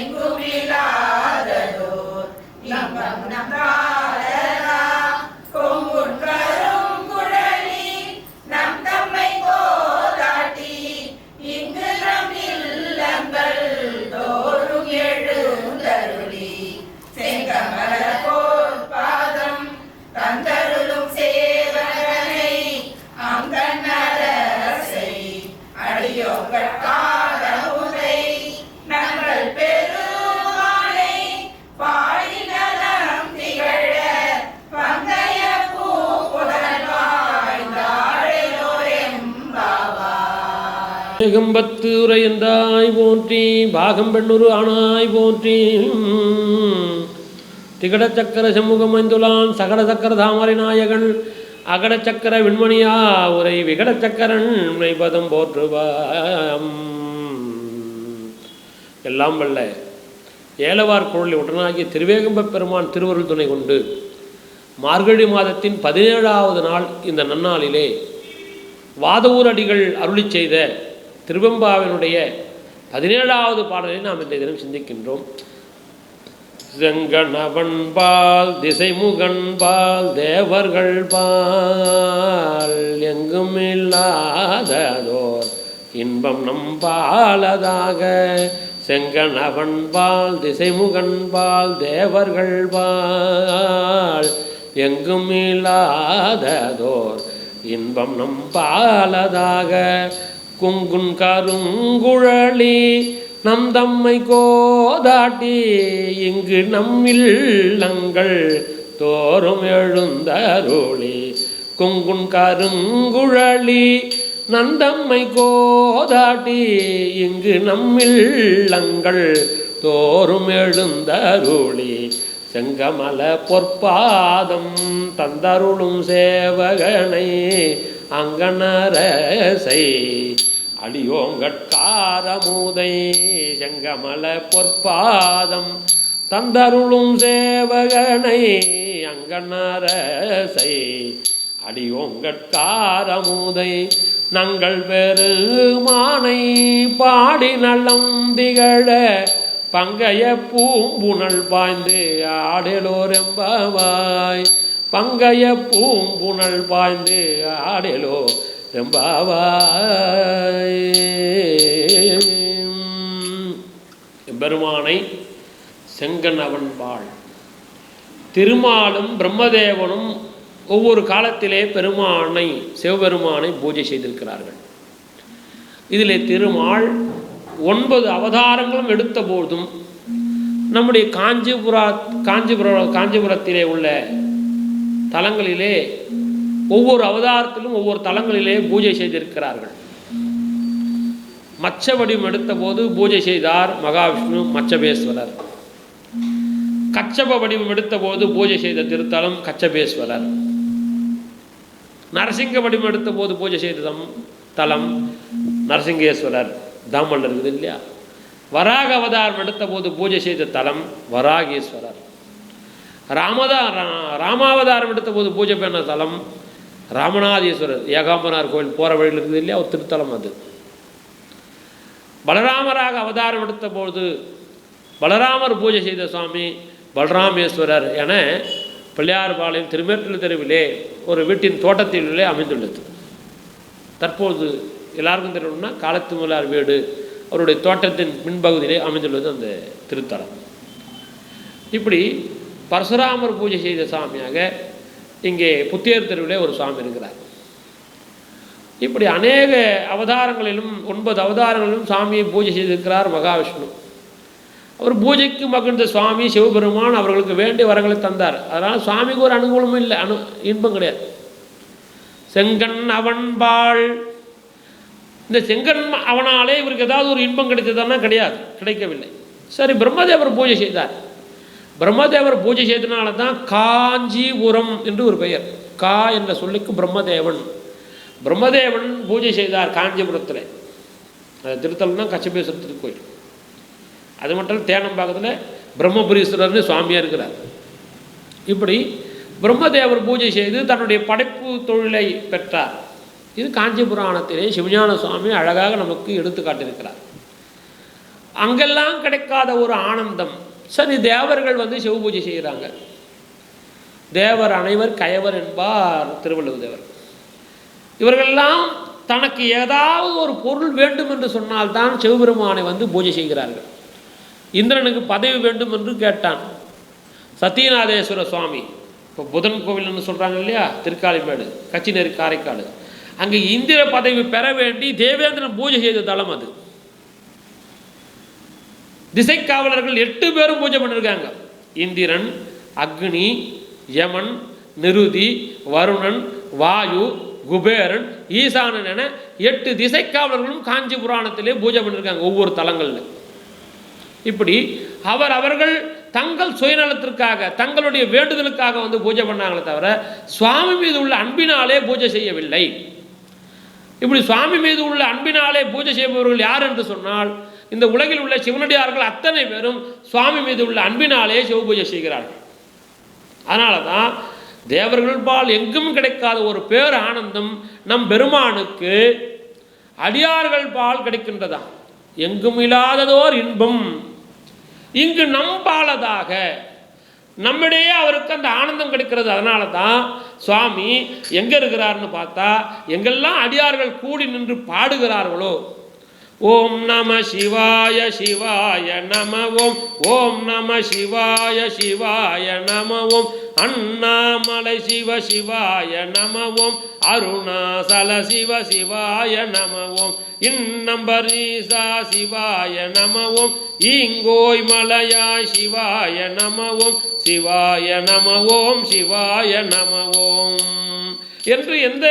எங்கும் ஏகம்பத்து உரையந்தாய் போற்றி பாகம்பெண்ணுரு ஆனாய் போற்றி. திகட சக்கர சண்முகம் ஐந்துலான் சகட சக்கர தாமரை நாயகன். அகட சக்கர விண்மணியா உரை விகட சக்கரன் பதம் போற்றுவாம். எல்லாம் வல்ல ஏலவார் குழலி உடனாகிய திருவேகம்ப பெருமான் திருவருள் துணை கொண்டு மார்கழி மாதத்தின் பதினேழாவது நாள் இந்த நன்னாளிலே வாதவூர் அடிகள் அருளி செய்த திருவெம்பாவினுடைய பதினேழாவது பாடலை நாம் இன்றைய தினம் சிந்திக்கின்றோம். செங்கணவன்பால் திசைமுகன்பால் தேவர்கள் பால் எங்கும் இல்லாததோர் இன்பம் நம்பாலதாக. செங்கணவன்பால் திசைமுகன்பால் தேவர்கள் பால் எங்கும் இல்லாததோர் இன்பம் நம்பாலதாக. குங்குன் கருங்குழலி நம் தம்மை கோதாட்டி இங்கு நம் இல்லங்கள் தோறும் எழுந்தருளி. குங்குன் கருங்குழலி நந்தம்மை கோதாட்டி இங்கு நம் இல்லங்கள் தோறும் எழுந்தருளி. செங்கமல பொற்பாதம் தந்தருளும் சேவகனை அங்கனரசை அடியோங்கட்காரமுதை செங்கமல பொற்பாதம் தந்தருளும் சேவகனை அங்கனரசை அடியோங்கட்காரமுதை நங்கள் பெருமானை பாடி நலம் திகழ பங்கைய பூம்புணல் பாய்ந்து ஆடலோரெம்பவாய். பங்கைய பூம்புணல் பாய்ந்து ஆடலோ ரெம்பாவாய் பெருமானை செங்கன் அவன்பாள் திருமாலும் பிரம்மதேவனும் ஒவ்வொரு காலத்திலே பெருமானை சிவபெருமானை பூஜை செய்திருக்கிறார்கள். இதில் திருமால் ஒன்பது அவதாரங்களும் எடுத்த போதும் நம்முடைய காஞ்சிபுரா காஞ்சிபுர காஞ்சிபுரத்திலே உள்ள தலங்களிலே ஒவ்வொரு அவதாரத்திலும் ஒவ்வொரு தலங்களிலே பூஜை செய்திருக்கிறார்கள். மச்ச வடிவம் எடுத்த போது பூஜை செய்தார் மகாவிஷ்ணு மச்சபேஸ்வரர். கச்சப வடிவம் எடுத்த போது பூஜை செய்த திருத்தலம் கச்சபேஸ்வரர். நரசிங்க வடிவம் எடுத்த போது பூஜை செய்த தலம் நரசிங்கேஸ்வரர். தாமல் இருக்குது இல்லையா? வராக அவதாரம் எடுத்த போது பூஜை செய்த தலம் வராகேஸ்வரர். ராமதா ரா- ராமாவதாரம் எடுத்த போது பூஜை பண்ண தலம் ராமநாதீஸ்வரர். ஏகாம்பனார் கோயில் போகிற வழியில் இருக்குது இல்லையா? ஒரு திருத்தலம் அது. பலராமராக அவதாரம் எடுத்த போது பலராமர் பூஜை செய்த சுவாமி பலராமேஸ்வரர் என பிள்ளையார்பாளையம் திருமேற்றல் தெருவிலே ஒரு வீட்டின் தோட்டத்திலே அமைந்துள்ளது. தற்போது எல்லாருக்கும் தெரியணும்னா காலத்து முதலார் வீடு அவருடைய தோட்டத்தின் பின்பகுதியிலே அமைந்துள்ளது அந்த திருத்தலம். இப்படி பரசுராமர் பூஜை செய்த சாமியாக இங்கே புத்தியர் தெருவிலே ஒரு சுவாமி இருக்கிறார். இப்படி அநேக அவதாரங்களிலும் ஒன்பது அவதாரங்களிலும் சாமியை பூஜை செய்திருக்கிறார் மகாவிஷ்ணு. அவர் பூஜைக்கு மகிழ்ந்த சுவாமி சிவபெருமான் அவர்களுக்கு வேண்டிய வரங்களை தந்தார். அதனால் சுவாமிக்கு ஒரு அனுகூலமும் இல்லை அனு இன்பம் கிடையாது. செங்கண் அவன்பாள் இந்த செங்கன் அவனாலே இவருக்கு ஏதாவது ஒரு இன்பம் கிடைத்ததுன்னா கிடையாது கிடைக்கவில்லை. சரி பிரம்மதேவர் பூஜை செய்தார். பிரம்மதேவர் பூஜை செய்தனால தான் காஞ்சிபுரம் என்று ஒரு பெயர். கா என்ற சொல்லுக்கு பிரம்மதேவன். பிரம்மதேவன் பூஜை செய்தார் காஞ்சிபுரத்தில். அது திருத்தலம் தான் கச்சபேஸ்வரர் திருக்கோயில் அது மட்டும் தேனம் தேனம்பாக்கத்தில் பிரம்மபுரீஸ்வரர்னு சுவாமியாக இருக்கிறார். இப்படி பிரம்மதேவர் பூஜை செய்து தன்னுடைய படைப்பு தொழிலை பெற்றார். இது காஞ்சி புராணத்திலே சிவஞான சுவாமி அழகாக நமக்கு எடுத்து காட்டியிருக்கிறார். அங்கெல்லாம் கிடைக்காத ஒரு ஆனந்தம். சரி தேவர்கள் வந்து சிவ பூஜை செய்கிறாங்க. தேவர் அனைவர் கயவர் என்பார் திருவள்ளுவர் தேவர். இவர்களெல்லாம் தனக்கு ஏதாவது ஒரு பொருள் வேண்டும் என்று சொன்னால்தான் சிவபெருமானை வந்து பூஜை செய்கிறார்கள். இந்திரனுக்கு பதவி வேண்டும் என்று கேட்டான். சத்தியநாதேஸ்வர சுவாமி. இப்போ புதன் கோவில்னு சொல்கிறாங்க இல்லையா? திருக்காலிமேடு கச்சிநெறி காரைக்காடு. அங்கே இந்திர பதவி பெற வேண்டி தேவேந்திரன் பூஜை செய்த தலம் அது. திசை காவலர்கள் எட்டு பேரும் பூஜை பண்ணியிருக்காங்க இந்திரன் அக்னி யமன் நிருதி வருணன் வாயு குபேரன் ஈசானன் என எட்டு திசை காவலர்களும் காஞ்சி புராணத்திலே பூஜை பண்ணியிருக்காங்க ஒவ்வொரு தலங்களில். இப்படி அவர் அவர்கள் தங்கள் சுயநலத்திற்காக தங்களுடைய வேண்டுதலுக்காக வந்து பூஜை பண்ணாங்களே தவிர சுவாமி மீது உள்ள அன்பினாலே பூஜை செய்யவில்லை. இப்படி சுவாமி மீது உள்ள அன்பினாலே பூஜை செய்பவர்கள் யார் என்று சொன்னால் இந்த உலகில் உள்ள சிவனடியார்கள் அத்தனை பேரும் சுவாமி மீது உள்ள அன்பினாலே சிவ பூஜை செய்கிறார்கள். அதனால தான் தேவர்கள் பால் எங்கும் கிடைக்காத ஒரு பேர் ஆனந்தம் நம் பெருமானுக்கு அடியார்கள் பால் கிடைக்கின்றதா எங்கும் இல்லாததோர் இன்பம். இங்கு நம் பாலதாக நம்மிடையே அவருக்கு அந்த ஆனந்தம் கிடைக்கிறது. அதனால தான் சுவாமி எங்கே இருக்கிறார்னு பார்த்தா எங்கெல்லாம் அடியார்கள் கூடி நின்று பாடுகிறார்களோ ஓம் நம சிவாய சிவாய நம ஓம் ஓம் நம சிவாய சிவாய நம ஓம் அண்ணாமலை சிவ சிவாய நமவோம் அருணாசல சிவ சிவாய நமவோம் இன்னம்பரீசா சிவாய நமவோம் ஈங்கோய் மலையாய் சிவாய நமவோம் சிவாய நமவோம் சிவாய நமவோம். என்று எந்த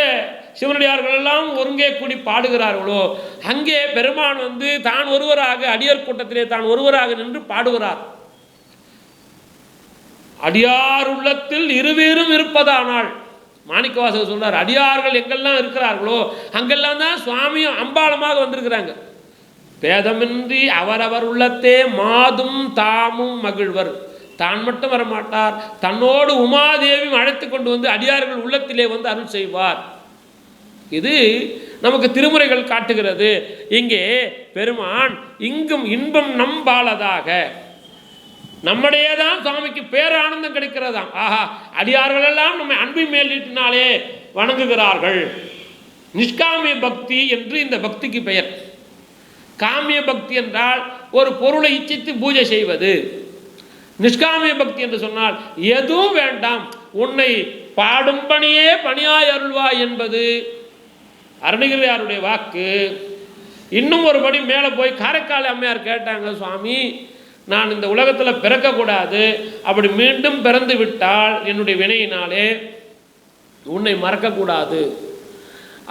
சிவனடியார்களெல்லாம் ஒருங்கே கூடி பாடுகிறார்களோ அங்கே பெருமான் வந்து தான் ஒருவராக அடியர் கூட்டத்திலே தான் ஒருவராக நின்று பாடுகிறார். அடியார் உள்ளத்தில் இருவேரும் இருப்பதானால் மாணிக்கவாசகர் சொல்றார் அடியார்கள் எங்கெல்லாம் இருக்கிறார்களோ அங்கெல்லாம் தான் சுவாமியும் அம்பாளமாக வந்திருக்கிறாங்க. பேதமின்றி அவரவர் உள்ளத்தே மாதும் தாமும் மகிழ்வர். தான் மட்டும் வரமாட்டார். தன்னோடு உமாதேவியும் அழைத்து கொண்டு வந்து அடியார்கள் உள்ளத்திலே வந்து அருள் செய்வார். இது நமக்கு திருமுறைகள் காட்டுகிறது. இங்கே பெருமான் இங்கும் இன்பம் நம்பாலதாக நம்முடைய தான் சுவாமிக்கு பேரானந்தம் கிடைக்கிறதாம். ஆஹா அடியார்கள் எல்லாம் நம்மை அன்பை மேலிட்டினாலே வணங்குகிறார்கள். நிஷ்காமிய பக்தி என்று இந்த பக்திக்கு பெயர். காமிய பக்தி என்றால் ஒரு பொருளை இச்சித்து பூஜை செய்வது. நிஷ்காமிய பக்தி என்று சொன்னால் எதுவும் வேண்டாம் உன்னை பாடும் பணியே பணியாய் அருள்வாய் என்பது. அருணகிரியாருடைய வாக்கு. இன்னும் ஒரு படி மேலே போய் காரைக்கால் அம்மையார் கேட்டாங்க சுவாமி நான் இந்த உலகத்தில் பிறக்கக்கூடாது. அப்படி மீண்டும் பிறந்து விட்டால் என்னுடைய வினையினாலே உன்னை மறக்கக்கூடாது.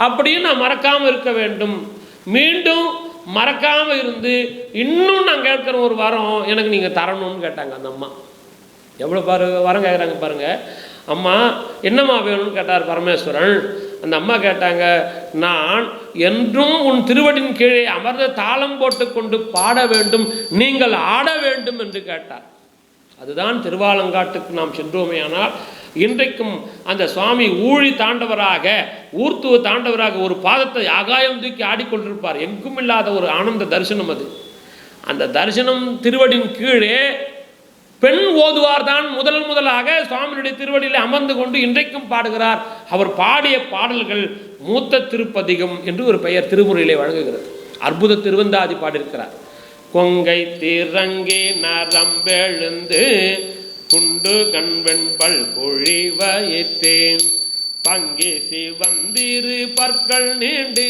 அப்படியும் நான் மறக்காமல் இருக்க வேண்டும். மீண்டும் மறக்காமல் இருந்து இன்னும் நான் கேட்குற ஒரு வரம் எனக்கு நீங்கள் தரணும்னு கேட்டாங்க அந்த அம்மா. எவ்வளோ பாரு வரம் கேட்குறாங்க பாருங்கள் அம்மா என்னம்மா வேணும்னு கேட்டார் பரமேஸ்வரன். அந்த அம்மா கேட்டாங்க நான் என்றும் உன் திருவடியின் கீழே அமர்ந்த தாளம் போட்டுக்கொண்டு பாட வேண்டும் நீங்கள் ஆட வேண்டும் என்று கேட்டார். அதுதான் திருவாலங்காட்டுக்கு நாம் சென்றோமேயானால் இன்றைக்கும் அந்த சுவாமி ஊழி தாண்டவராக ஊர்த்துவ தாண்டவராக ஒரு பாதத்தை ஆகாயம் தூக்கி ஆடிக்கொண்டிருப்பார். எங்கும் இல்லாத ஒரு ஆனந்த தரிசனம் அது. அந்த தரிசனம் திருவடியின் கீழே பெண் ஓதுவார் தான் முதல் முதலாக சுவாமியுடைய திருவடியில் அமர்ந்து கொண்டு இன்றைக்கும் பாடுகிறார். அவர் பாடிய பாடல்கள் மூத்த திருப்பதிகம் என்று ஒரு பெயர் திருமுறையிலே வழங்குகிறது. அற்புத திருவந்தாதி பாடியிருக்கிறார். கொங்கை திறங்கி நரம்பெழுந்து குண்டு கண்வெண்பல் பொழிவயிற்றேன் பங்கே சிவந்திரு பற்கள் நீண்டு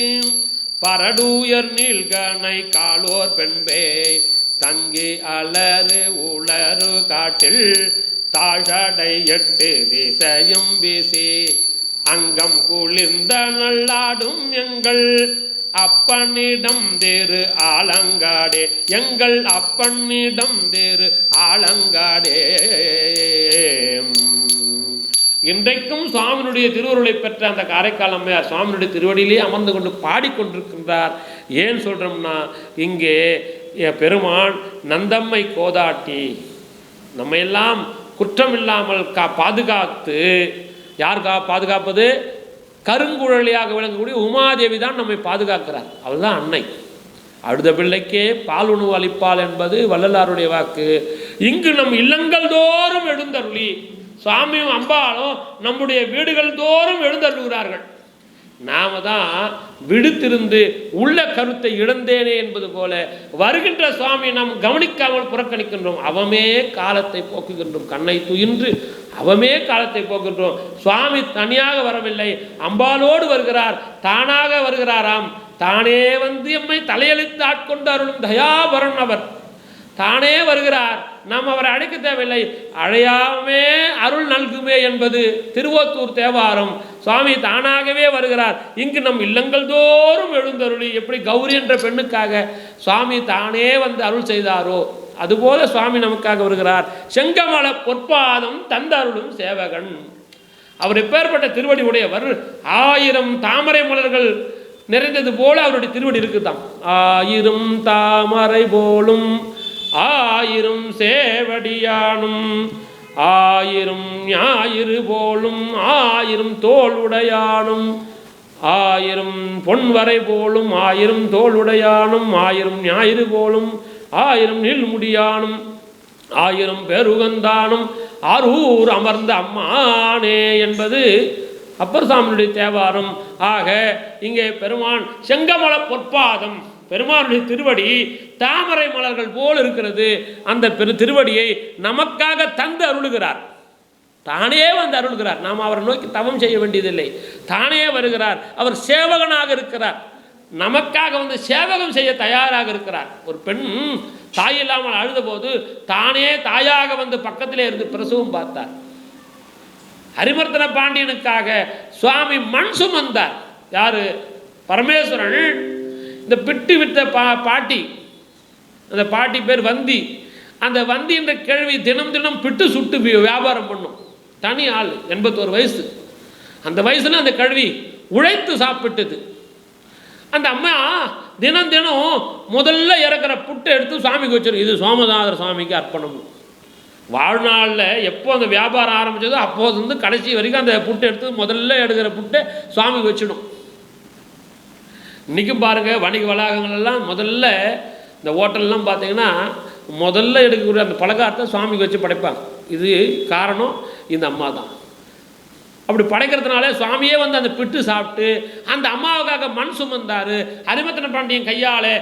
பரடூயர் நீள்கனை காலோர் பெண்பே. தங்கி அலறு உளறு காட்டில் தாழடை எட்டு திசையும் வீசி. அங்கம் குளிர்ந்த நல்லாடும் எங்கள் அப்பனிடம் தேரு ஆலங்காடே. எங்கள் அப்பனிடம் தேரு ஆலங்காடே. இன்றைக்கும் சுவாமியினுடைய திருவருளை பெற்ற அந்த காரைக்கால் அம்மையார் சுவாமியினுடைய திருவடியிலே அமர்ந்து கொண்டு பாடிக்கொண்டிருக்கின்றார். ஏன் சொல்கிறோம்னா இங்கே பெருமான் நந்தம்மை கோதாட்டி நம்ம எல்லாம் குற்றம் இல்லாமல் கா பாதுகாத்து யார் கா பாதுகாப்பது? கருங்குழலியாக விளங்கக்கூடிய உமாதேவி தான் நம்மை பாதுகாக்கிறார். அவள் தான் அன்னை. அடுத்த பிள்ளைக்கே பால் உணவு அளிப்பாள் என்பது வள்ளலாருடைய வாக்கு. இங்கு நம் இல்லங்கள் தோறும் எழுந்தருளி. சுவாமியும் அம்பாளும் நம்முடைய வீடுகள் தோறும் எழுந்தருளுகிறார்கள். நாம தான் விடுத்திருந்து உள்ள கருத்தை இழந்தேனே என்பது போல வருகின்ற சுவாமி நாம் கவனிக்காமல் புறக்கணிக்கின்றோம். அவமே காலத்தை போக்குகின்றோம். கண்ணை துயின்று அவமே காலத்தை போக்குகின்றோம். சுவாமி தனியாக வரவில்லை. அம்பாலோடு வருகிறார். தானாக வருகிறாராம். தானே வந்து எம்மை தலையெழுத்து ஆட்கொண்டு அருளும் தயாபரன் அவர். தானே வருகிறார். நாம் அவரை அழைக்க தேவையில்லை. அழையாமே அருள் நல்குமே என்பது திருவோத்தூர் தேவாரம். சுவாமி தானாகவே வருகிறார். இங்கு நம் இல்லங்கள் தோறும் எழுந்தருளி எப்படி கௌரி என்ற பெண்ணுக்காக சுவாமி தானே வந்து அருள் செய்தாரோ அதுபோல சுவாமி நமக்காக வருகிறார். செங்கமல பொற்பாதம் தந்தருளும் சேவகன். அவர் எப்பேற்பட்ட திருவடி உடையவர்? ஆயிரம் தாமரை மலர்கள் நிறைந்தது போல அவருடைய திருவடி இருக்குதாம். ஆயிரம் தாமரை போலும் ஆயிரம் சேவடியானும் ஆயிரம் ஞாயிறு போலும் ஆயிரம் தோளுடையானும் ஆயிரம் பொன்வரை போலும் ஆயிரம் தோளுடையானும் ஆயிரம் ஞாயிறு போலும் ஆயிரம் நீள்முடியானும் ஆயிரம் பெருகந்தானும் ஆரூர் அமர்ந்த அம்மானே என்பது அப்பர் சாமியுடைய தேவாரம். ஆக இங்கே பெருமான் செங்கமல பொற்பாதம். பெருமானுடைய திருவடி தாமரை மலர்கள் போல் இருக்கிறது. அந்த பெரு திருவடியை நமக்காக தந்து அருளுகிறார். தானே வந்து அருள்கிறார். நாம் அவரை நோக்கி தவம் செய்ய வேண்டியதில்லை. தானே வருகிறார். அவர் சேவகனாக இருக்கிறார். நமக்காக வந்து சேவகம் செய்ய தயாராக இருக்கிறார். ஒரு பெண் தாய் இல்லாமல் அழுதபோது தானே தாயாக வந்து பக்கத்திலே இருந்து பிரசவம் பார்த்தார். ஹரிமர்த்தன பாண்டியனுக்காக சுவாமி மண் சுமந்தார் யாரு? பரமேஸ்வரன். இந்த பிட்டு விட்ட பா பாட்டி அந்த பாட்டி பேர் வந்தி. அந்த வந்தி என்ற கேள்வி தினம் தினம் பிட்டு சுட்டு வியாபாரம் பண்ணும். தனி ஆள் எண்பத்தோரு வயசு. அந்த வயசுல அந்த கழுவி உழைத்து சாப்பிட்டது. அந்த அம்மா தினம் தினம் முதல்ல இறக்குற புட்டை எடுத்து சாமிக்கு வச்சிரும் இது சோமநாதர் சாமிக்கு அர்ப்பணம். வாழ்நாளில் எப்போ அந்த வியாபாரம் ஆரம்பித்ததோ அப்போதுருந்து கடைசி வரைக்கும் அந்த புட்டை எடுத்து முதல்ல எடுக்கிற புட்டை சுவாமிக்கு வச்சிடும் இன்றைக்கும் பாருங்கள் வணிக வளாகங்கள்லாம் முதல்ல இந்த ஹோட்டல்லாம் பார்த்தீங்கன்னா முதல்ல எடுக்கக்கூடிய அந்த பலகாரத்தை சுவாமிக்கு வச்சு படைப்பாங்க. இது காரணம் இந்த அம்மா தான். அப்படி படைக்கிறதுனால சுவாமியே வந்து அந்த பிட்டு சாப்பிட்டு அந்த அம்மாவுக்காக மண் சுமந்தார் ஹரிமத்தன பாண்டியன் கையால்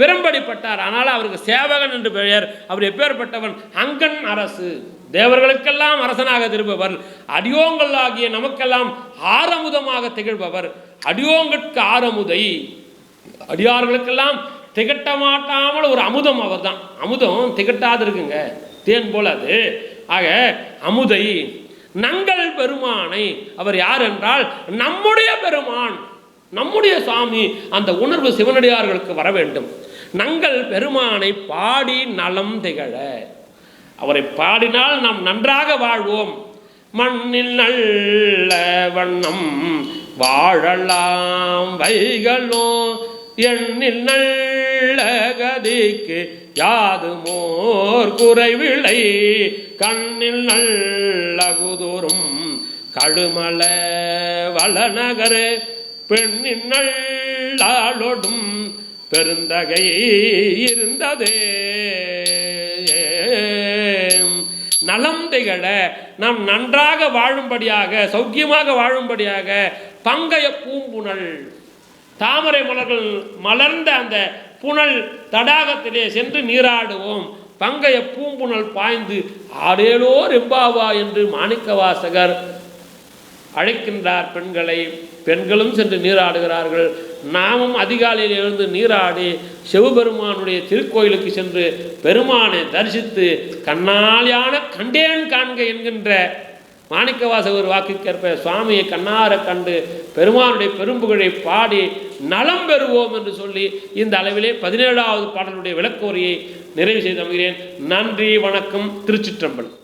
பெரும்படிப்பட்டார். ஆனால் அவருக்கு சேவகன் என்று பெயர். அவர் எப்பேற்பட்டவன்? அங்கன் அரசு. தேவர்களுக்கெல்லாம் அரசனாக திரும்பவர். அடியோங்கள் ஆகிய நமக்கெல்லாம் ஆரமுதமாக திகழ்பவர். அடியோங்கட்கு ஆரமுதை. அடியார்களுக்கெல்லாம் திகட்ட மாட்டாமல் ஒரு அமுதம் அவர்தான். அமுதம் திகட்டாது இருக்குங்க தேன் போல அது. ஆக அமுதை நங்கள் பெருமானை. அவர் யார் என்றால் நம்முடைய பெருமான் நம்முடைய சாமி அந்த உணர்வு சிவனடியார்களுக்கு வர வேண்டும். நங்கள் பெருமானை பாடி நலம் திகழ. அவரை பாடினால் நாம் நன்றாக வாழ்வோம். மண்ணில் நல்ல வண்ணம் வாழலாம் வைகளோ எண்ணில் நல்ல கதிக்கு யாதுமோர் குறைவிளை கண்ணில் நல்ல குதுரும் கழுமல வளநகர் பெண்ணின் நல்லாளொடும் பெருந்தகை இருந்ததே. நலம் திகழ நாம் நன்றாக வாழும்படியாக சௌக்கியமாக வாழும்படியாக பங்கைய பூம்புணல் தாமரை மலர்கள் மலர்ந்த அந்த புனல் தடாகத்திலே சென்று நீராடுவோம். பங்கைய பூம்புணல் பாய்ந்து ஆடேலோ ரெம்பாவா என்று மாணிக்க வாசகர் அழைக்கின்றார் பெண்களை. பெண்களும் சென்று நீராடுகிறார்கள். நாமும் அதிகாலையில் எழுந்து நீராடி சிவபெருமானுடைய திருக்கோயிலுக்கு சென்று பெருமானை தரிசித்து கண்ணாலியான கண்டேன் காண்க என்கின்ற மாணிக்கவாசகர் வாக்குக்கேற்ப சுவாமியை கண்ணார கண்டு பெருமானுடைய பெரும்புகழை பாடி நலம் பெறுவோம் என்று சொல்லி இந்த அளவிலே பதினேழாவது பாடலுடைய விளக்கோரியை நிறைவு செய்து அமைகிறேன் நன்றி வணக்கம் திருச்சிற்றம்பலம்.